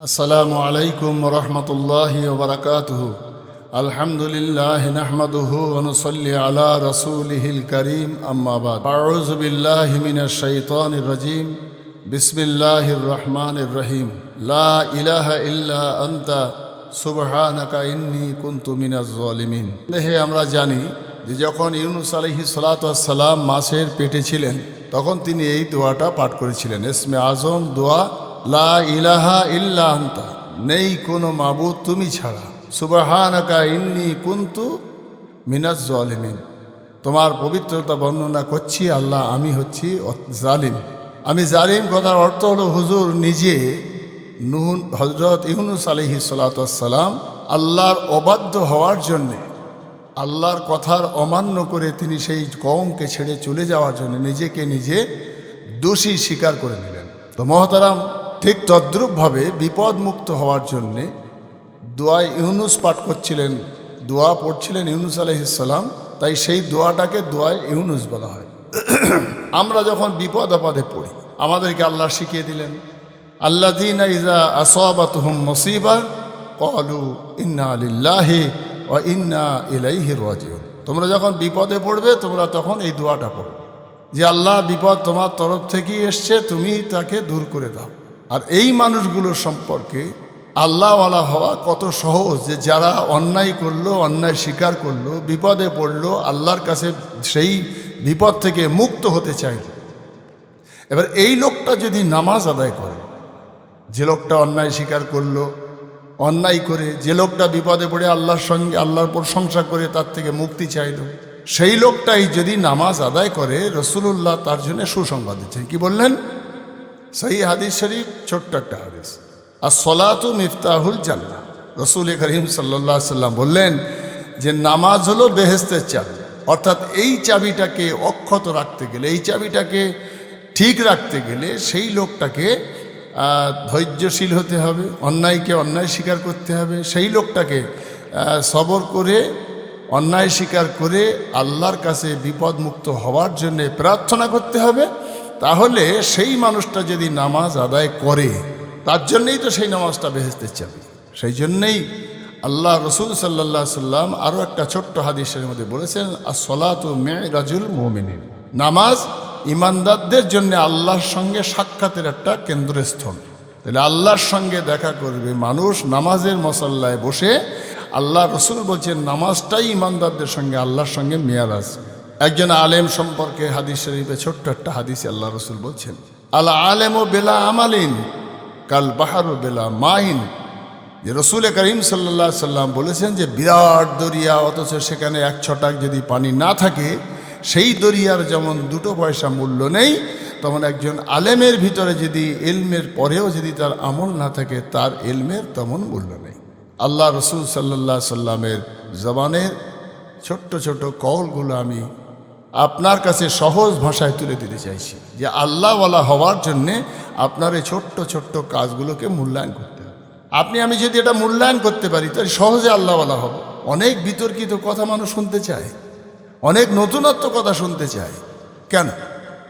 السلام عليكم ورحمة الله وبركاته الحمد لله نحمده ونصلي على رسوله الكريم أما بعد أعوذ بالله من الشيطان الرجيم بسم الله الرحمن الرحيم لا إله إلا أنت সুবহানাক ইন্নী কুনতু মিনাজ জালিমিন দেহে আমরা জানি যে যখন ইউনুস আলাইহি সালাম মাছের পেটে ছিলেন তখন তিনি এই দোয়াটা পাঠ করেছিলেন ইসমে আজম দোয়া লা ইলাহা ইল্লা আনতা, নেই কোনো মাবুদ তুমি ছাড়া। সুবহানাকা ইন্নী কুনতু মিনাজ জালিমিন। তোমার পবিত্রতা বর্ণনা করছি, আল্লাহ আমি হচ্ছি জালিম। আমি জালিম কথার অর্থ হলো হুজুর নিজে নুন হজরত ইউনুস আলহি সালাতাম আল্লাহর অবাধ্য হওয়ার জন্যে, আল্লাহর কথার অমান্য করে তিনি সেই কমকে ছেড়ে চলে যাওয়ার জন্য নিজেকে নিজে দোষী স্বীকার করে নিলেন। তো মহতারাম ঠিক তদ্রূপভাবে বিপদমুক্ত হওয়ার জন্যে দোয়া ইউনুস পাঠ করছিলেন, দোয়া পড়ছিলেন ইউনুস আলহিসাল্লাম তাই সেই দোয়াটাকে দোয়ায় ইউনুস বলা হয়। আমরা যখন বিপদ আপদে পড়ি, আমাদেরকে আল্লাহ শিখিয়ে দিলেন আল্লাদিন ইজা আসবাত মুসিবা কলু ইন্না আলিল্লাহি ও ইন্না ইলাইহি রাজিউন। তোমরা যখন বিপদে পড়বে, তোমরা তখন এই দোয়াটা পড়বে যে আল্লাহ বিপদ তোমার তরফ থেকেই এসছে, তুমি তাকে দূর করে দাও। আর এই মানুষগুলোর সম্পর্কে আল্লাহওয়ালা হওয়া কত সহজ যে যারা অন্যায় করল, অন্যায় স্বীকার করল, বিপদে পড়ল, আল্লাহর কাছে সেই বিপদ থেকে মুক্ত হতে চাইল। এবার এই লোকটা যদি নামাজ আদায় করে, যে লোকটা অন্যায় স্বীকার করল, অন্যায় করে, যে লোকটা বিপদে পড়ে আল্লাহর সঙ্গে, আল্লাহর প্রশংসা করে তার থেকে মুক্তি চাইল, সেই লোকটাই যদি নামাজ আদায় করে রসুল্লাহ তার জন্য সুসংবাদ দিচ্ছেন। কি বললেন? সেই হাদিস শরীফ, ছোট্ট একটা হাদিস। আর সলাতু মিফতাহুল জান্না রসুল করিম সাল্লাহ সাল্লাম বললেন যে, নামাজ হলো বেহেস্তের চাবি। অর্থাৎ এই চাবিটাকে অক্ষত রাখতে গেলে, এই চাবিটাকে ঠিক রাখতে গেলে সেই লোকটাকে ধৈর্যশীল হতে হবে, অন্যায়কে অন্যায় স্বীকার করতে হবে। সেই লোকটাকে সবর করে, অন্যায় স্বীকার করে আল্লাহর কাছে বিপদমুক্ত হওয়ার জন্যে প্রার্থনা করতে হবে। তাহলে সেই মানুষটা যদি নামাজ আদায় করে, তার জন্যেই তো সেই নামাজটা বেহেস্তে চাবে। সেই জন্যেই আল্লাহ রসুল সাল্লাহ সাল্লাম আরও একটা ছোট্ট হাদিসের মধ্যে বলেছেন আসলাত মেরাজুল মোমিনিন। নামাজ ইমানদারদের জন্য আল্লাহর সঙ্গে সাক্ষাতের একটা কেন্দ্রস্থল। তাহলে আল্লাহর সঙ্গে দেখা করবে মানুষ নামাজের মশাল্লায় বসে, আল্লাহ রসুল বলছেন, নামাজটাই ইমানদারদের সঙ্গে, আল্লাহর সঙ্গে মেয়ার আছে। একজন আলেম সম্পর্কে হাদিস শরীফে ছোট্ট একটা হাদিস আল্লাহ রসুল বলছেন আল্লাহ আলেম ও বেলা আমালিন, কাল বাহারু বেলা মাইন। যে রসুল করিম সাল্লাহ সাল্লাম বলেছেন যে, বিরাট দরিয়া, অথচ সেখানে এক ছটাক যদি পানি না থাকে, সেই দরিয়ার যেমন দুটো পয়সা মূল্য নেই তখন একজন আলেমের ভিতরে যদি এলমের পরেও যদি তার আমল না থাকে, তার এলমের তেমন মূল্য নেই। আল্লাহ রসুল সাল্লাহ সাল্লামের জবানের ছোট্ট ছোট কলগুলো আমি আপনার কাছে সহজ ভাষায় তুলে দিতে চাইছি যে আল্লাহওয়ালা হওয়ার জন্যে আপনার এই ছোট্ট ছোট্ট কাজগুলোকে মূল্যায়ন করতে হবে। আপনি আমি যদি এটা মূল্যায়ন করতে পারি, তাহলে সহজে আল্লাহওয়ালা হব। অনেক বিতর্কিত কথা মানুষ শুনতে চায়। অনেক নতুনত্ব কথা শুনতে চায়। কেন?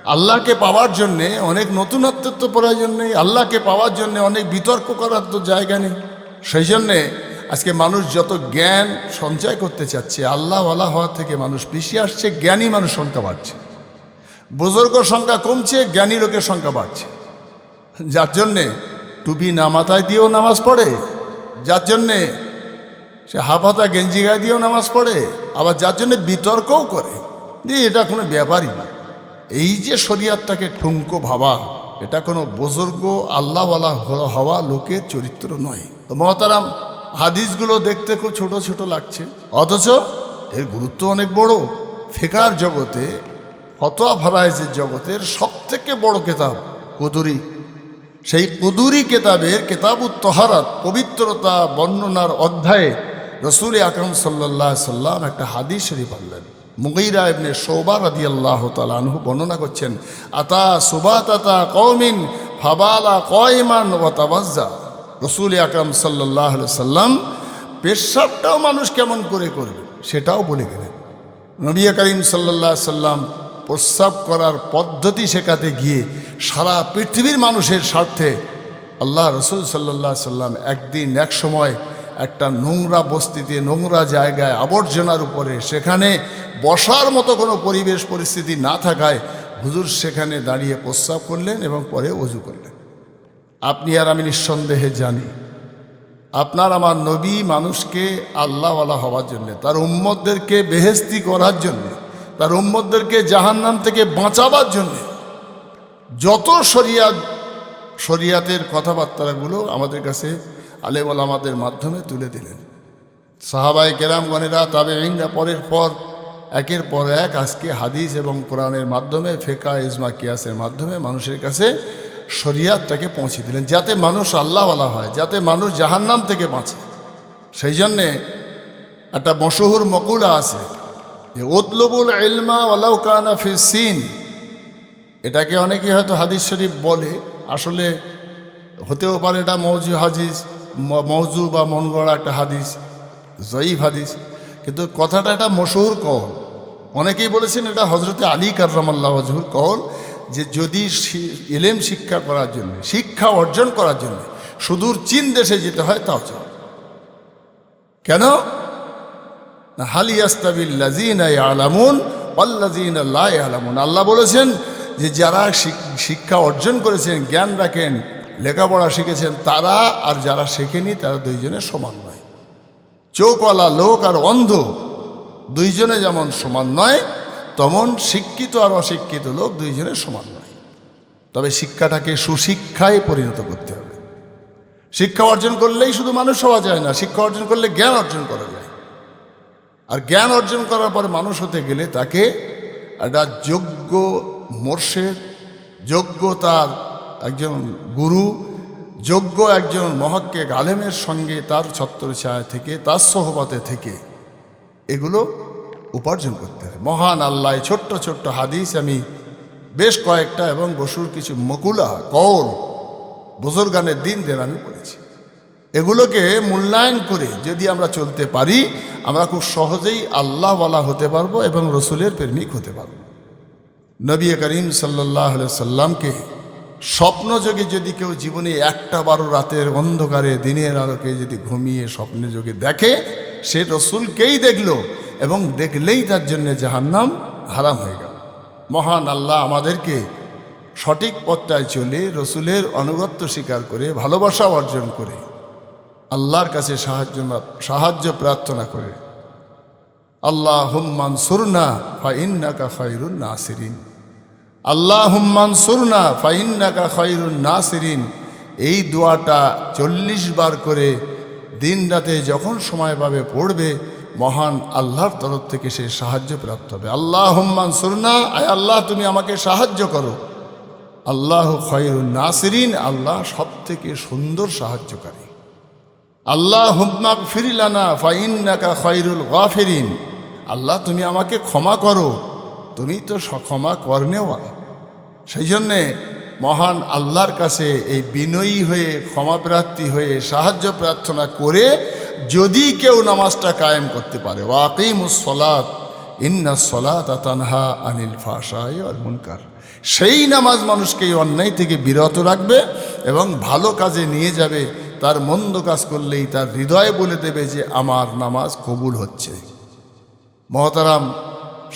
আল্লাহকে পাওয়ার জন্যে অনেক নতুনত্বের তো প্রয়োজন নেই। আল্লাহকে পাওয়ার জন্যে অনেক বিতর্ক করার তো জায়গা নেই। সেই জন্যে আজকে মানুষ যত জ্ঞান সঞ্চয় করতে চাচ্ছে আল্লাহওয়ালা হওয়া থেকে মানুষ পিছিয়ে আসছে, জ্ঞানী মানুষ সংখ্যা বাড়ছে। বুজুর্গ সংখ্যা কমছে, জ্ঞানী লোকের সংখ্যা বাড়ছে। যার জন্যে টুপি না মাথায় দিয়েও নামাজ পড়ে, যার জন্যে সে হাফাতা গেঞ্জি গায়ে দিয়েও নামাজ পড়ে, আবার যার জন্য বিতর্কও করে। যে এটা কোনো ব্যাপারই না। এই যে শরিয়াতটাকে ঠুঙ্কো ভাবা, এটা কোনো বুজুর্গ আল্লাহওয়ালা হওয়া লোকের চরিত্র নয়। তো মহতারাম হাদিসগুলো দেখতে খুব ছোট ছোট লাগছে। অথচ এর গুরুত্ব অনেক বড়। ফেকার জগতে, ফতোয়া ফারাইজের জগতের সব থেকে বড় কেতাব কুদুরি। সেই কুদুরি কেতাবের কেতাবুত তহারাত পবিত্রতা, বর্ণনার অধ্যায়ে রসুল আকরম সাল্লাহ সাল্লাম একটা হাদিস শরীফ আনলেন। মুগিরা ইবনে শোবা রাদি আল্লাহ তালানহু বর্ণনা করছেন, আতা সুবাত আতা কৌমিন ফাবালা কয়মান রসুল আকরম সাল্লাহ সাল্লাম পেশাবটাও মানুষ কেমন করে করবে সেটাও বলে গেলেন। নবী করিম সাল্লাহ সাল্লাম প্রস্রাব করার পদ্ধতি শেখাতে গিয়ে সারা পৃথিবীর মানুষের স্বার্থে আল্লাহ রসুল সাল্লাহ সাল্লাম একদিন এক সময় একটা নোংরা বস্তিতে, নোংরা জায়গায় আবর্জনার উপরে সেখানে বসার মতো কোনো পরিবেশ, পরিস্থিতি না থাকায় হুজুর সেখানে দাঁড়িয়ে প্রস্রাব করলেন এবং পরে অজু করলেন। আপনি আর আমি নিঃসন্দেহে জানি, আপনার আমার নবী মানুষকে আল্লাহওয়ালা হওয়ার জন্যে, তার উম্মতদেরকে বেহেস্তি করার জন্যে, তার উম্মতদেরকে জাহান্নাম থেকে বাঁচাবার জন্যে, যত শরিয়াত শরিয়াতের কথাবার্তাগুলো আমাদের কাছে আলেমল আমাদের মাধ্যমে তুলে দিলেন। সাহাবাই কেরামগণেরা তবে ইংরা পরের পর, একের পর এক আজকে হাদিস এবং কোরআনের মাধ্যমে ফেকা ইজমা, কিয়াসের মাধ্যমে মানুষের কাছে শরিয়াতটাকে পৌঁছে দিলেন, যাতে মানুষ আল্লাহওয়ালা হয়, যাতে মানুষ জাহান্নাম থেকে বাঁচে। সেই জন্যে একটা মশহুর মকুলা আছে যে ওতলবুল এলমা ওয়ালাউ কানা ফিসিন এটাকে অনেকে হয়তো হাদিস শরীফ বলে, আসলে হতেও পারে এটা মৌজু হাদিস মৌজু বা মন গড়া একটা হাদিস, জয়ীফ হাদিস, কিন্তু কথাটা একটা মশহুর কল অনেকেই বলেছেন এটা হজরতে আলী কার্রামাল্লাহ হজহুর কল যে যদি এলেম শিক্ষা করার জন্য, শিক্ষা অর্জন করার জন্য সুদূর চীন দেশে যেতে হয়, তাও চাও কেন? আলামুন আলামুন আল্লাহ বলেছেন যে যারা শিক- শিক্ষা অর্জন করেছেন, জ্ঞান রাখেন, লেখাপড়া শিখেছেন, তারা আর যারা শেখেনি, তারা দুইজনে সমান নয়। চোখওয়ালা লোক আর অন্ধ, দুইজনে যেমন সমান নয় তেমন শিক্ষিত আর অশিক্ষিত লোক দুইজনের সমান নয়। তবে শিক্ষাটাকে সুশিক্ষায় পরিণত করতে হবে। শিক্ষা অর্জন করলেই শুধু মানুষ হওয়া যায় না, শিক্ষা অর্জন করলে জ্ঞান অর্জন করা যায়। আর জ্ঞান অর্জন করার পরে মানুষ হতে গেলে তাকে একটা যোগ্য মোর্শেদ, যোগ্য তার একজন গুরু, যোগ্য একজন মহাক্কেক গালেমের সঙ্গে তার ছত্র ছায়া থেকে, তার সহবতে থেকে এগুলো উপার্জন করতে হয় মহান আল্লাহ ছোট্ট ছোট্ট হাদিস আমি বেশ কয়েকটা এবং বসুর কিছু মকুলা, কৌল দিন দেন আমি পড়েছি। এগুলোকে মূল্যায়ন করে যদি আমরা চলতে পারি, আমরা খুব সহজেই আল্লাহওয়ালা হতে পারব এবং রসুলের প্রেমিক হতে পারব। নবী করিম সাল্লাহ সাল্লামকে স্বপ্নযোগে যদি কেউ জীবনে একটা বারো রাতের অন্ধকারে দিনের আলোকে যদি ঘুমিয়ে স্বপ্নে যোগে দেখে, সে রসুলকেই দেখল। এবং দেখলেই তার জন্য জাহান্নাম হারাম হয়ে গেল। মহান আল্লাহ আমাদেরকে সঠিক পথটায় চলে রসুলের অনুগত্য স্বীকার করে, ভালোবাসা অর্জন করে, আল্লাহর কাছে সাহায্য সাহায্য প্রার্থনা করে। আল্লাহ হুম্মান সুরনা ফাইন্নাকা খৈরুন নাসিরিন। আল্লাহ হুম্মান সুরনা ফাইন্নাকা খৈরুন নাসিরিন। এই দোয়াটা চল্লিশ বার করে দিন রাতে যখন সময় পাবে পড়বে মহান আল্লাহর তরফ থেকে সে সাহায্য প্রাপ্ত হবে। আল্লাহ হুম্মান সুরনা আয় আল্লাহ, তুমি আমাকে সাহায্য করো। আল্লাহ খৈরুন নাসিরিন, আল্লাহ সব থেকে সুন্দর সাহায্যকারী। আল্লাহ হুম্মাক ফিরিলানা ফাইন্নাকা খৈরুল গাফিরিন। আল্লাহ, তুমি আমাকে ক্ষমা করো। তুমি তো ক্ষমা করনেওয়া সেই জন্যে মহান আল্লাহর কাছে এই বিনয়ী হয়ে ক্ষমাপ্রার্থী হয়ে সাহায্য প্রার্থনা করে যদি কেউ নামাজটা কায়েম করতে পারে ওয়াকিমুস সলাত, ইন্না সলাত তানহা আনিল ফাশাই আর মুনকার। সেই নামাজ মানুষকে এই অন্যায় থেকে বিরত রাখবে এবং ভালো কাজে নিয়ে যাবে, তার মন্দ কাজ করলেই তার হৃদয়ে বলে দেবে যে আমার নামাজ কবুল হচ্ছে। মহতারাম,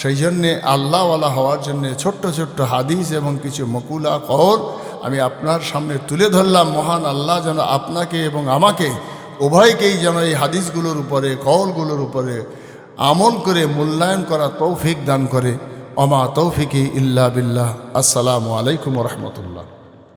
সেই জন্যে আল্লাহওয়ালা হওয়ার জন্যে ছোট্ট ছোট্ট হাদিস এবং কিছু মকুলা কর আমি আপনার সামনে তুলে ধরলাম। মহান আল্লাহ যেন আপনাকে এবং আমাকে উভয়কেই যেন এই হাদিসগুলোর উপরে কলগুলোর উপরে আমল করে মূল্যায়ন করা তৌফিক দান করে। অমা তৌফিকি ইল্লা বিল্লাহ। আসসালামু আলাইকুম রহমতুল্লাহ।